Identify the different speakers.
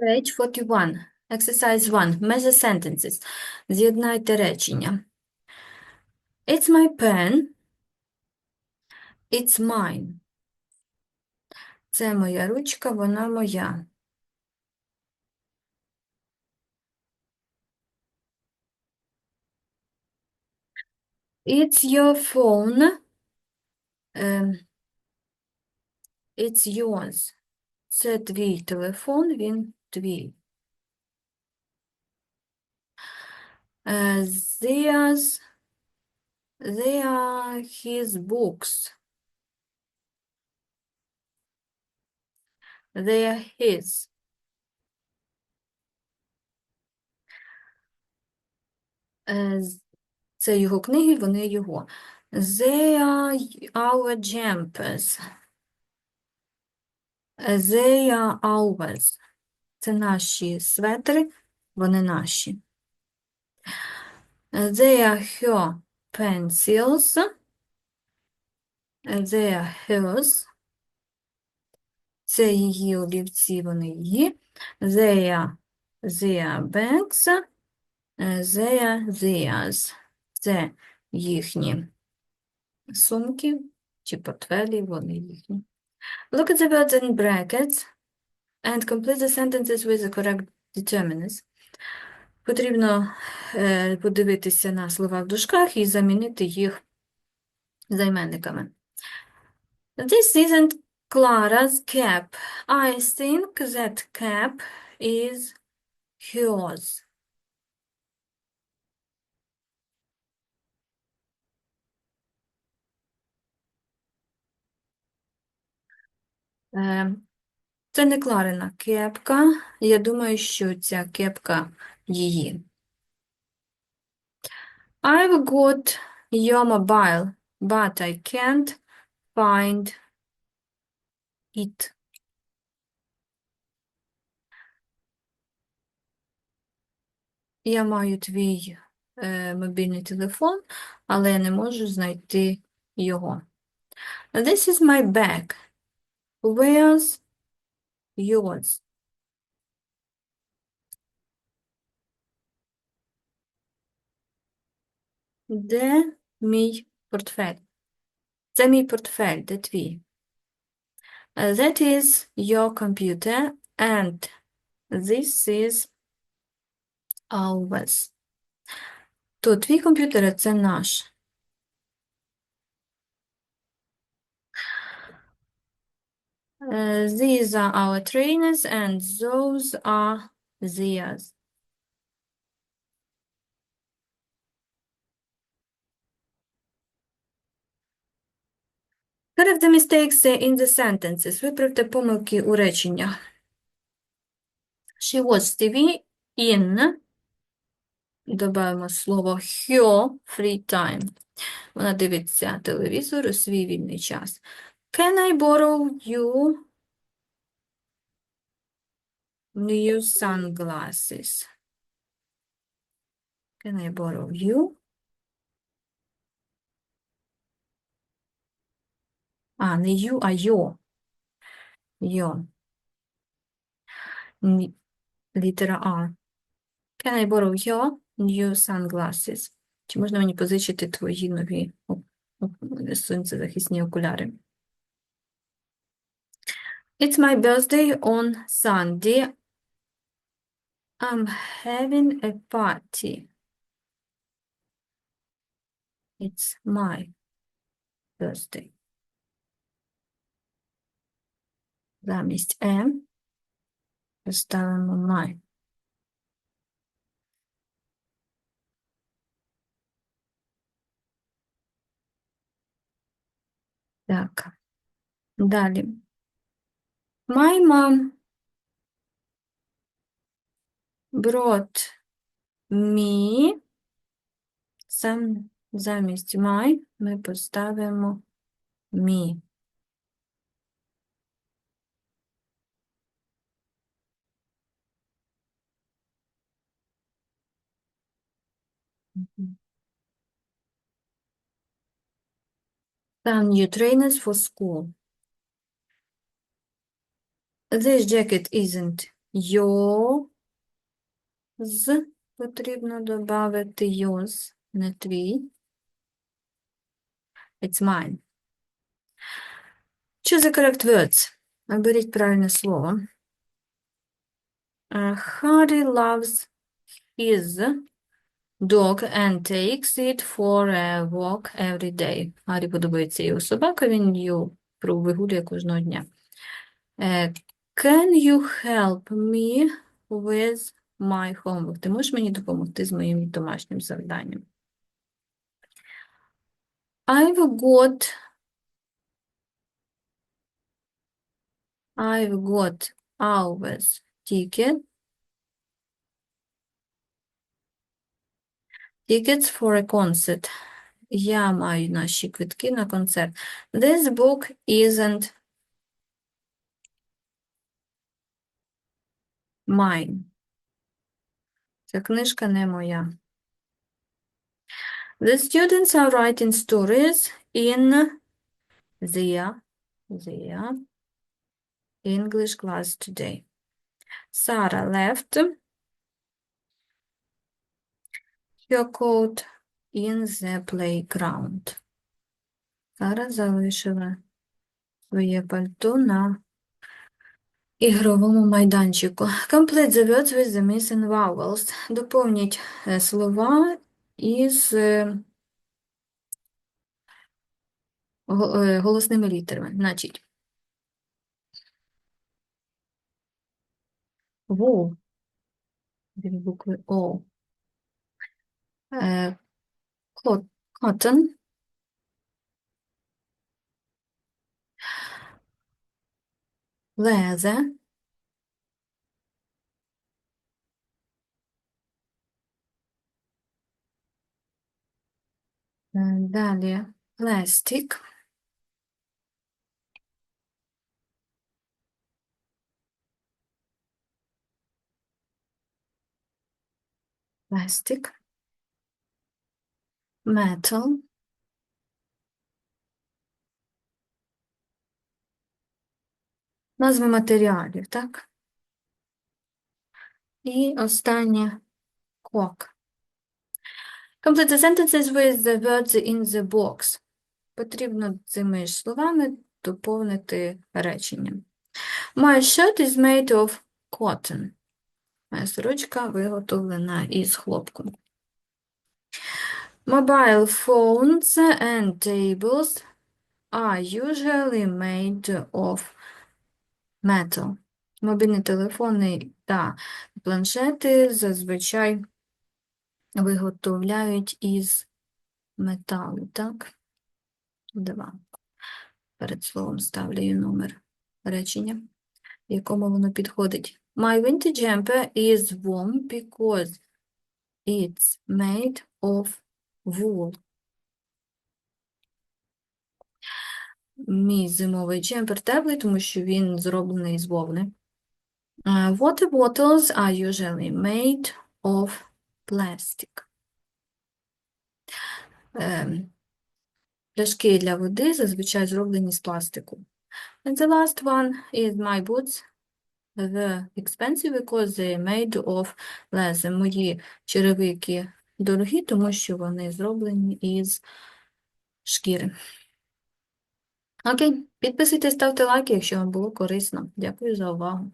Speaker 1: Page 41. Exercise 1. Measure sentences. З'єднайте речення. It's my pen. It's mine. Це моя ручка, вона моя. It's your phone. Ем, It's yours. Це твій телефон, він твій. Е, There's, they are his books. They are his. Е, з- Це його книги, вони його. They are our jumpers. Е, They are ours. Це наші светри, вони наші. Е, They are her pencils. Е, They are hers. Це її олівці, вони її. They are their bags. Е, They are theirs. Це їхні сумки чи портфелі, вони їхні. Look at the words in brackets and complete the sentences with the correct determinants. Потрібно е, подивитися на слова в дужках і замінити їх займенниками. This isn't Clara's cap. I think that cap is hers. Це не Кларина кепка. Я думаю, що ця кепка її. I've got your mobile, but I can't find it. Я маю твій е, мобільний телефон, але я не можу знайти його. This is my bag. Where's yours? Де мій портфель? Це мій портфель, де твій? Uh, That is your computer, and this is ours. То твій комп'ютер, а це наш. These are our trainers, and those are theirs. Correct the mistakes in the sentences. Виправте помилки у реченнях. She watched TV in, додаємо слово her free time. Вона дивиться телевізор у свій вільний час. Can I borrow you new sunglasses? Can I borrow you? А, не you, а yo. Yo. Ні- Літера А. Can I borrow your new sunglasses? Чи можна мені позичити твої нові сонцезахисні окуляри? It's my birthday on Sunday. I'm having a party. It's my birthday. Замість «е» поставимо «my». Так. Далі. My mom brought me. Сам замість my ми поставимо me. Some new trainers for school. This jacket isn't Yours потрібно додати yours, не твій. It's mine. Choose the correct words. Оберіть правильне слово. Uh, Harry loves his dog and takes it for a walk every day. Гаррі подобається його собака, він її вигулює кожного дня. Е, Can you help me with my homework? Ти можеш мені допомогти з моїм домашнім завданням? I've got I've got hours ticket tickets for a concert. Я маю наші квитки на концерт. This book isn't mine. Ця книжка не моя. The students are writing stories in their, their English class today. Sarah left her coat in the playground. Сара залишила своє пальто на ігровому майданчику. Complete the words with the missing vowels. Доповніть е, слова із е, е, голосними літерами. Значить, ву, дві букви О. Cotton, leather, е, далі plastic, plastic, metal, назви матеріалів, так? І останнє cock. Complete the sentences with the words in the box. Потрібно цими ж словами доповнити речення. My shirt is made of cotton. Моя сорочка виготовлена із хлопку. Mobile phones and tables are usually made of metal. Мобільні телефони та планшети зазвичай виготовляють із металу, так? Два. Перед словом ставлю номер речення, якому воно підходить. My winter jumper is warm because it's made of wool. Мій зимовий джемпер теплий, тому що він зроблений з вовни. Uh, Water bottles are usually made of plastic. Ем, Пляшки для води зазвичай зроблені з пластику. And the last one is my boots. They're expensive because they're made of leather. Мої черевики дорогі, тому що вони зроблені із шкіри. Окей, підписуйтесь, ставте лайки, якщо вам було корисно. Дякую за увагу.